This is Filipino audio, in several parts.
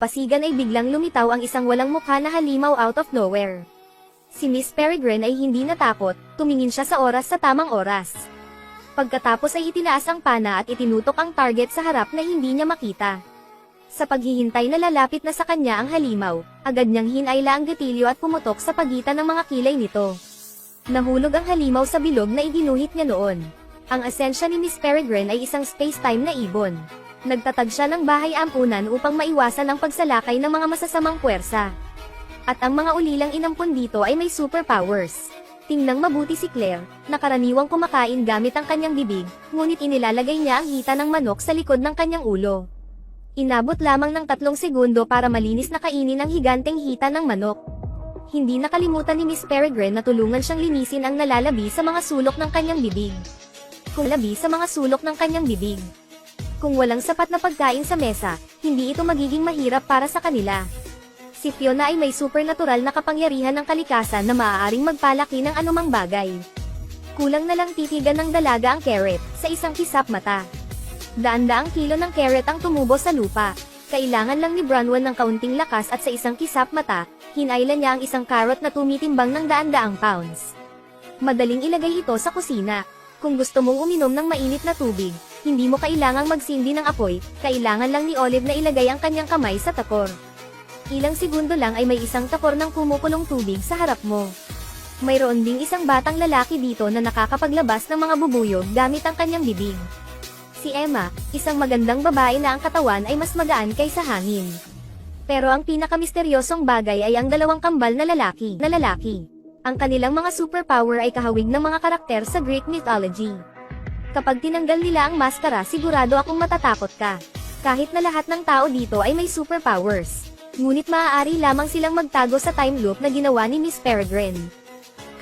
pasigan ay biglang lumitaw ang isang walang mukha na halimaw out of nowhere. Si Miss Peregrine ay hindi natakot, tumingin siya sa oras sa tamang oras. Pagkatapos ay itinaas ang pana at itinutok ang target sa harap na hindi niya makita. Sa paghihintay na lalapit na sa kanya ang halimaw, agad niyang hinayla ang gatilyo at pumutok sa pagitan ng mga kilay nito. Nahulog ang halimaw sa bilog na iginuhit niya noon. Ang asensya ni Miss Peregrine ay isang space-time na ibon. Nagtatag siya ng bahay ampunan upang maiwasan ang pagsalakay ng mga masasamang puwersa. At ang mga ulilang inampun dito ay may superpowers. Tingnang mabuti si Claire, na karaniwang kumakain gamit ang kanyang bibig, ngunit inilalagay niya ang hita ng manok sa likod ng kanyang ulo. Inabot lamang ng tatlong segundo para malinis na kainin ang higanteng hita ng manok. Hindi nakalimutan ni Miss Peregrine na tulungan siyang linisin ang nalalabi sa mga sulok ng kanyang bibig. Kung labi sa mga sulok ng kanyang bibig. Kung walang sapat na pagkain sa mesa, hindi ito magiging mahirap para sa kanila. Si Fiona ay may supernatural na kapangyarihan ng kalikasan na maaaring magpalaki ng anumang bagay. Kulang na lang titigan ng dalaga ang carrot sa isang kisap mata. Daan-daang kilo ng carrot ang tumubo sa lupa. Kailangan lang ni Bronwyn ng kaunting lakas at sa isang kisap mata, hinayla niya ang isang carrot na tumitimbang ng daan-daang pounds. Madaling ilagay ito sa kusina. Kung gusto mong uminom ng mainit na tubig, hindi mo kailangang magsindi ng apoy, kailangan lang ni Olive na ilagay ang kanyang kamay sa tapor. Ilang segundo lang ay may isang tapor ng kumukulong tubig sa harap mo. Mayroon ding isang batang lalaki dito na nakakapaglabas ng mga bubuyog gamit ang kanyang bibig. Si Emma, isang magandang babae na ang katawan ay mas magaan kaysa hangin. Pero ang pinakamisteryosong bagay ay ang dalawang kambal na lalaki, na lalaki. Ang kanilang mga superpower ay kahawig ng mga karakter sa Greek mythology. Kapag tinanggal nila ang maskara sigurado akong matatakot ka. Kahit na lahat ng tao dito ay may superpowers. Ngunit maaari lamang silang magtago sa time loop na ginawa ni Miss Peregrine.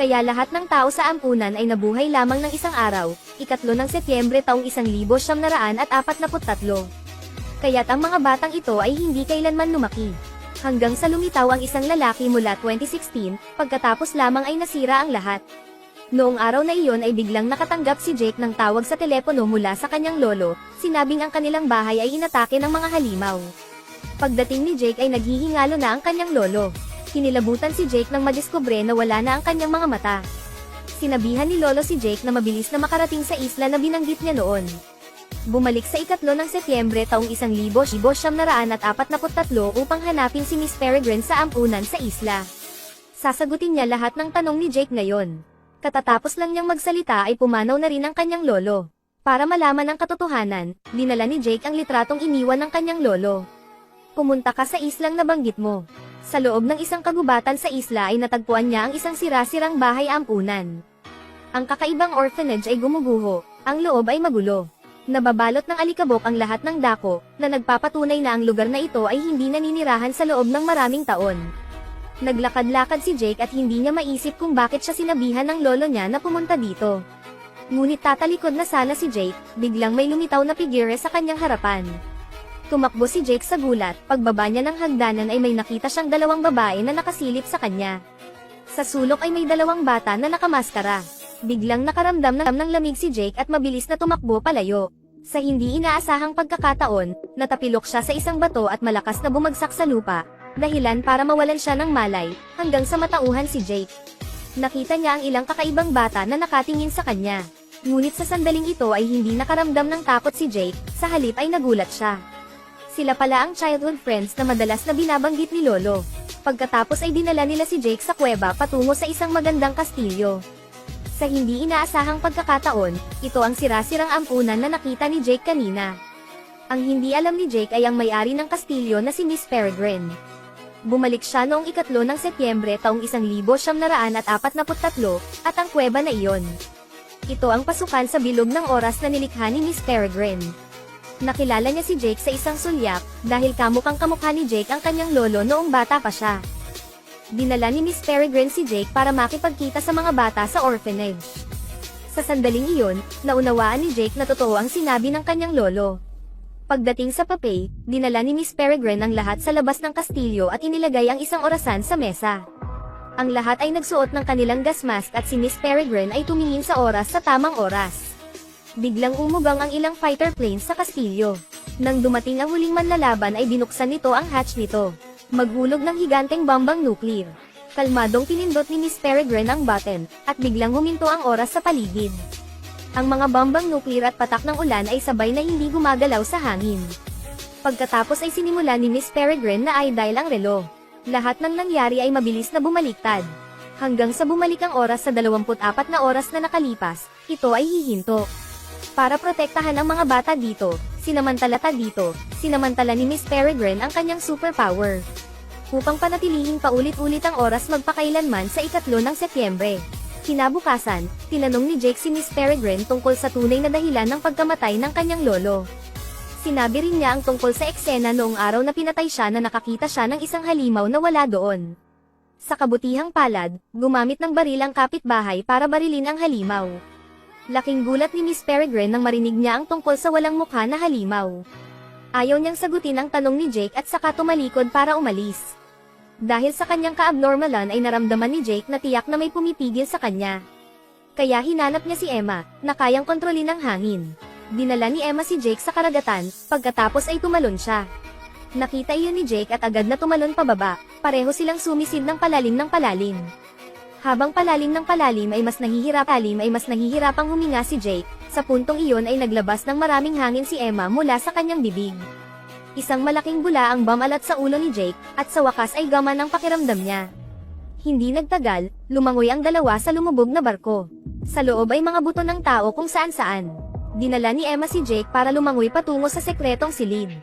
Kaya lahat ng tao sa ampunan ay nabuhay lamang ng isang araw, ikatlo ng Setyembre taong 1943. Kaya't ang mga batang ito ay hindi kailanman lumaki. Hanggang sa lumitaw ang isang lalaki mula 2016, pagkatapos lamang ay nasira ang lahat. Noong araw na iyon ay biglang nakatanggap si Jake ng tawag sa telepono mula sa kanyang lolo, sinabing ang kanilang bahay ay inatake ng mga halimaw. Pagdating ni Jake ay naghihingalo na ang kanyang lolo. Kinilabutan si Jake nang madiskubre na wala na ang kanyang mga mata. Sinabihan ni Lolo si Jake na mabilis na makarating sa isla na binanggit niya noon. Bumalik sa ikatlo ng Setyembre taong 1943 upang hanapin si Miss Peregrine sa ampunan sa isla. Sasagutin niya lahat ng tanong ni Jake ngayon. Katatapos lang niyang magsalita ay pumanaw na rin ang kanyang lolo. Para malaman ang katotohanan, dinala ni Jake ang litratong iniwan ng kanyang lolo. Pumunta ka sa islang nabanggit mo. Sa loob ng isang kagubatan sa isla ay natagpuan niya ang isang sira-sirang bahay ampunan. Ang kakaibang orphanage ay gumuguho, ang loob ay magulo. Nababalot ng alikabok ang lahat ng dako, na nagpapatunay na ang lugar na ito ay hindi naninirahan sa loob ng maraming taon. Naglakad-lakad si Jake at hindi niya maisip kung bakit siya sinabihan ng lolo niya na pumunta dito. Ngunit tatalikod na sana si Jake, biglang may lumitaw na figure sa kanyang harapan. Tumakbo si Jake sa gulat, pagbaba niya ng hagdanan ay may nakita siyang dalawang babae na nakasilip sa kanya. Sa sulok ay may dalawang bata na nakamaskara. Biglang nakaramdam ng, ng lamig si Jake at mabilis na tumakbo palayo. Sa hindi inaasahang pagkakataon, natapilok siya sa isang bato at malakas na bumagsak sa lupa, dahilan para mawalan siya ng malay, hanggang sa matauhan si Jake. Nakita niya ang ilang kakaibang bata na nakatingin sa kanya. Ngunit sa sandaling ito ay hindi nakaramdam ng takot si Jake, sa halip ay nagulat siya. Sila pala ang childhood friends na madalas na binabanggit ni Lolo. Pagkatapos ay dinala nila si Jake sa kuweba patungo sa isang magandang kastilyo. Sa hindi inaasahang pagkakataon, ito ang sirasirang ampunan na nakita ni Jake kanina. Ang hindi alam ni Jake ay ang may-ari ng kastilyo na si Miss Peregrine. Bumalik siya noong ikatlo ng Setyembre taong 1943 at ang kuweba na iyon. Ito ang pasukan sa bilog ng oras na nilikha ni Miss Peregrine. Nakilala niya si Jake sa isang sulyap, dahil kamukhang kamukha ni Jake ang kanyang lolo noong bata pa siya. Dinala ni Miss Peregrine si Jake para makipagkita sa mga bata sa orphanage. Sa sandaling iyon, naunawaan ni Jake na totoo ang sinabi ng kanyang lolo. Pagdating sa papay, dinala ni Miss Peregrine ang lahat sa labas ng kastilyo at inilagay ang isang orasan sa mesa. Ang lahat ay nagsuot ng kanilang gas mask at si Miss Peregrine ay tumingin sa oras sa tamang oras. Biglang umugang ang ilang fighter planes sa kastilyo. Nang dumating ang huling manlalaban ay binuksan nito ang hatch nito. Maghulog ng higanteng bombang nuclear. Kalmadong tinindot ni Miss Peregrine ang button, at biglang huminto ang oras sa paligid. Ang mga bombang nuclear at patak ng ulan ay sabay na hindi gumagalaw sa hangin. Pagkatapos ay sinimula ni Miss Peregrine na i-dial ang relo. Lahat ng nangyari ay mabilis na bumaliktad. Hanggang sa bumalik ang oras sa 24 na oras na nakalipas, ito ay hihinto. Para protektahan ang mga bata dito, sinamantala dito, sinamantala ni Miss Peregrine ang kanyang superpower. Upang panatilihing paulit-ulit ang oras magpakailanman sa ikatlo ng Setyembre. Kinabukasan, tinanong ni Jake si Miss Peregrine tungkol sa tunay na dahilan ng pagkamatay ng kanyang lolo. Sinabi rin niya ang tungkol sa eksena noong araw na pinatay siya na nakakita siya ng isang halimaw na wala doon. Sa kabutihang palad, gumamit ng baril ang kapitbahay para barilin ang halimaw. Laking gulat ni Miss Peregrine nang marinig niya ang tungkol sa walang mukha na halimaw. Ayaw niyang sagutin ang tanong ni Jake at saka tumalikod para umalis. Dahil sa kanyang kaabnormalan ay naramdaman ni Jake na tiyak na may pumipigil sa kanya. Kaya hinanap niya si Emma, na kayang kontrolin ang hangin. Dinala ni Emma si Jake sa karagatan, pagkatapos ay tumalon siya. Nakita iyon ni Jake at agad na tumalon pababa, pareho silang sumisid ng palalim ng palalim. Habang palalim ng palalim ay mas nahihirap alim ay mas nahihirapang huminga si Jake, sa puntong iyon ay naglabas ng maraming hangin si Emma mula sa kanyang bibig. Isang malaking bula ang bamalat sa ulo ni Jake, at sa wakas ay gama ng pakiramdam niya. Hindi nagtagal, lumangoy ang dalawa sa lumubog na barko. Sa loob ay mga buto ng tao kung saan saan. Dinala ni Emma si Jake para lumangoy patungo sa sekretong silid.